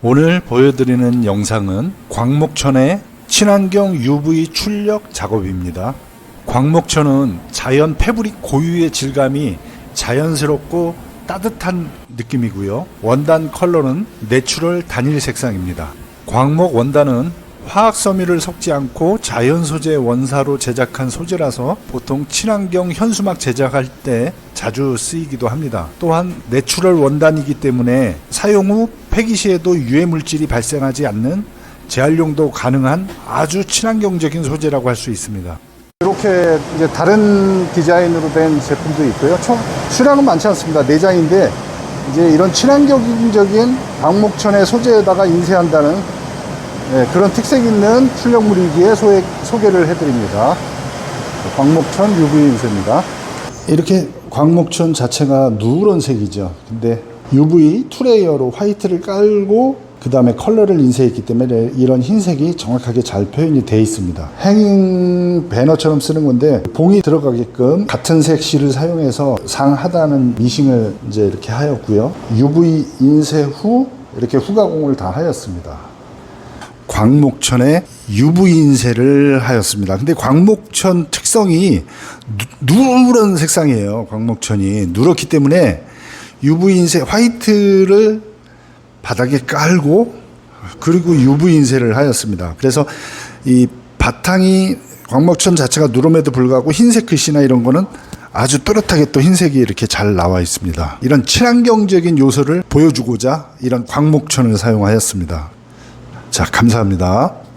오늘 보여드리는 영상은 광목천의 친환경 UV 출력 작업입니다. 광목천은 자연 패브릭 고유의 질감이 자연스럽고 따뜻한 느낌이고요. 원단 컬러는 내추럴 단일 색상입니다. 광목 원단은 화학 섬유를 섞지 않고 자연 소재 원사로 제작한 소재라서 보통 친환경 현수막 제작할 때 자주 쓰이기도 합니다. 또한 내추럴 원단이기 때문에 사용 후 폐기 시에도 유해 물질이 발생하지 않는 재활용도 가능한 아주 친환경적인 소재라고 할 수 있습니다. 이렇게 이제 다른 디자인으로 된 제품도 있고요. 총 수량은 많지 않습니다. 네 장인데 이제 이런 친환경적인 광목천의 소재에다가 인쇄한다는 예, 그런 특색 있는 출력물이기에 소개, 소개를 해드립니다. 광목천 UV 인쇄입니다. 이렇게 광목천 자체가 누런 색이죠. 근데 UV 투레이어로 화이트를 깔고 그 다음에 컬러를 인쇄했기 때문에 이런 흰색이 정확하게 잘 표현이 되어 있습니다. 행잉 배너처럼 쓰는 건데 봉이 들어가게끔 같은 색 실을 사용해서 상하단은 미싱을 이제 이렇게 하였고요. UV 인쇄 후 이렇게 후가공을 다 하였습니다. 광목천에 UV 인쇄를 하였습니다. 근데 광목천 특성이 누, 누런 색상이에요. 광목천이 누렇기 때문에 UV 인쇄 화이트를 바닥에 깔고 그리고 UV 인쇄를 하였습니다. 그래서 이 바탕이 광목천 자체가 누름에도 불구하고 흰색 글씨나 이런 거는 아주 또렷하게 또 흰색이 이렇게 잘 나와 있습니다. 이런 친환경적인 요소를 보여주고자 이런 광목천을 사용하였습니다. 자, 감사합니다.